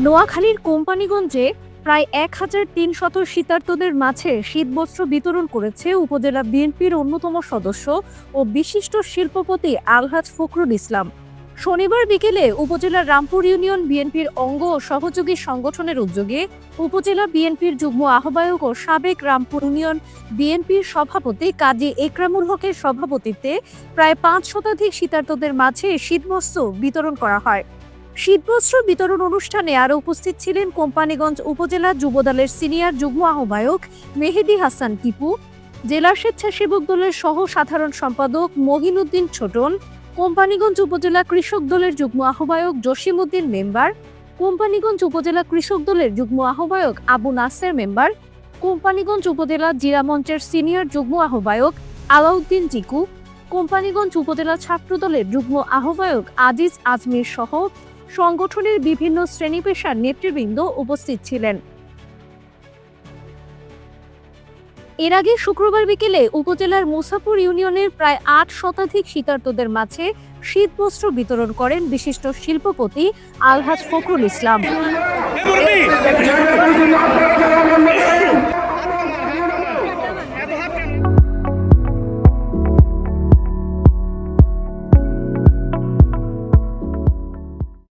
নোয়াখালীর কোম্পানিগঞ্জে প্রায় এক হাজার তিনশত শীতার্তদের মাঝে শীতবস্ত্র বিতরণ করেছে উপজেলা বিএনপির অন্যতম সদস্য ও বিশিষ্ট শিল্পপতি আলহাজ ফখরুল ইসলাম। শনিবার বিকেলে উপজেলার রামপুর ইউনিয়ন বিএনপির অঙ্গ ও সহযোগী সংগঠনের উদ্যোগে উপজেলা বিএনপির যুগ্ম আহ্বায়ক ও সাবেক রামপুর ইউনিয়ন বিএনপির সভাপতি কাজী একরামুল হকের সভাপতিত্বে প্রায় পাঁচ শতাধিক শীতার্তদের মাঝে শীতবস্ত্র বিতরণ করা হয়। শীতবস্ত্র বিতরণ অনুষ্ঠানে আরও উপস্থিত ছিলেন কোম্পানিগঞ্জ উপজেলা যুবদলের সিনিয়র যুগ্ম আহ্বায়ক মেহেদি হাসান টিপু, জেলা স্বেচ্ছাসেবক দলের সহ সাধারণ সম্পাদক মহিনুদ্দিন ছোটন, কোম্পানিগঞ্জ উপজেলা কৃষক দলের যুগ্ম আহ্বায়ক জসিমউদ্দিন মেম্বার, কোম্পানিগঞ্জ উপজেলা কৃষক দলের যুগ্ম আহ্বায়ক আবু নাসের মেম্বার, কোম্পানিগঞ্জ উপজেলা জিরা মঞ্চের সিনিয়র যুগ্ম আহ্বায়ক আলাউদ্দিন জিকু কোম্পানিগঞ্জ উপজেলা ছাত্রদলের যুগ্ম আহ্বায়ক আজিজ আজমির সহ সংগঠনের বিভিন্ন শ্রেণি পেশার নেতৃবৃন্দ উপস্থিত ছিলেন। এর আগে শুক্রবার বিকেলে উপজেলার মুসাপুর ইউনিয়নের প্রায় আট শতাধিক শীতার্থদের মাঝে শীতবস্ত্র বিতরণ করেন বিশিষ্ট শিল্পপতি আলহাজ ফখরুল ইসলাম।